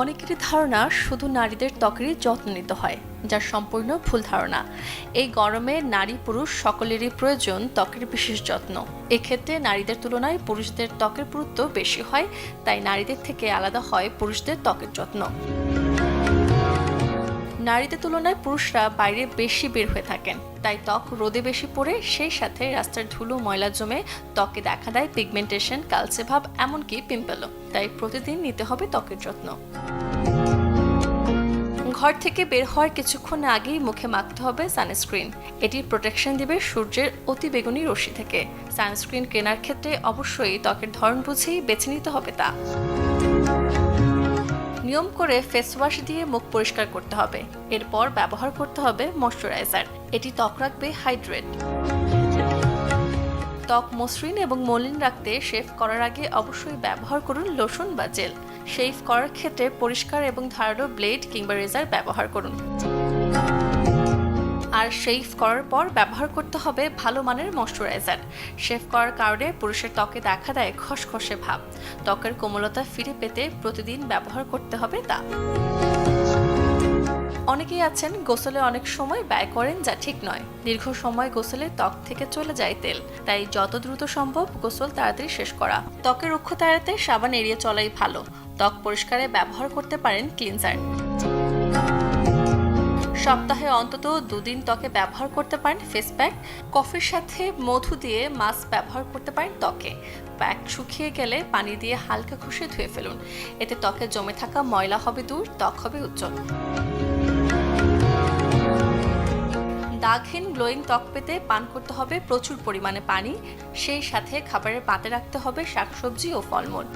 অনেকেরই ধারণা শুধু নারীদের ত্বকেরই যত্ন নিতে হয় যা সম্পূর্ণ ভুল ধারণা। এই গরমে নারী পুরুষ সকলেরই প্রয়োজন ত্বকের বিশেষ যত্ন। এক্ষেত্রে নারীদের তুলনায় পুরুষদের ত্বকের পুরুত্ব বেশি হয়, তাই নারীদের থেকে আলাদা হয় পুরুষদের ত্বকের যত্ন। নারীদের তুলনায় পুরুষরা বাইরে বেশি বের হয়ে থাকেন। তাই ত্বক রোদে বেশি পড়ে, সেই সাথে রাস্তার ধুলো, ময়লা জমে ত্বকে দেখা দেয় পিগমেন্টেশন কালচে ভাব, এমনকি পিম্পলও তাই প্রতিদিন নিতে হবে ত্বকের যত্ন। ঘর থেকে বের হওয়ার কিছুক্ষণ আগেই মুখে মাখতে হবে সানস্ক্রিন এটি প্রোটেকশন দিবে সূর্যের অতি বেগুনি রশ্মি থেকে। সানস্ক্রিন কেনার ক্ষেত্রে অবশ্যই ত্বকের ধরন বুঝেই বেছে নিতে হবে তা। নিয়ম করে ফেস ওয়াশ দিয়ে মুখ পরিষ্কার করতে হবে। এরপর ব্যবহার করতে হবে ময়শ্চারাইজার এটি ত্বক রাখবে হাইড্রেট ত্বক মসৃণ এবং মলিন রাখতে শেভ করার আগে অবশ্যই ব্যবহার করুন লোশন বা জেল শেভ করার ক্ষেত্রে পরিষ্কার এবং ধারালো ব্লেড কিংবা রেজার ব্যবহার করুন। আর শেভ করার পর ব্যবহার করতে হবে ভালো মানের ময়শ্চারাইজার শেভ করার কারণে পুরুষের ত্বকে দেখা দেয় খসখসে ভাব। ত্বকের কোমলতা ফিরে পেতে প্রতিদিন ব্যবহার করতে হবে তা। অনেকেই আছেন, গোসলে অনেক সময় ব্যয় করেন যা ঠিক নয়। দীর্ঘ সময় গোসলে ত্বক থেকে চলে যায় তেল। তাই যত দ্রুত সম্ভব গোসল তাড়াতাড়ি শেষ করা। ত্বকের রুক্ষতা এড়াতে সাবান এড়িয়ে চলাই ভালো। ত্বক পরিষ্কারে ব্যবহার করতে পারেন ক্লিনজার। সপ্তাহে অন্তত দুদিন ত্বকে ব্যবহার করতে পারেন ফেস প্যাক কফির সাথে মধু দিয়ে মাস্ক ব্যবহার করতে পারেন ত্বকে। প্যাক শুকিয়ে গেলে পানি দিয়ে হালকা ঘষে ধুয়ে ফেলুন। এতে ত্বকে জমে থাকা ময়লা হবে দূর, ত্বক হবে উজ্জ্বল। দাগহীন গ্লোয়িং ত্বক পেতে পান করতে হবে প্রচুর পরিমাণে পানি। সেই সাথে খাবারের পাতে রাখতে হবে শাকসবজি ও ফলমূল।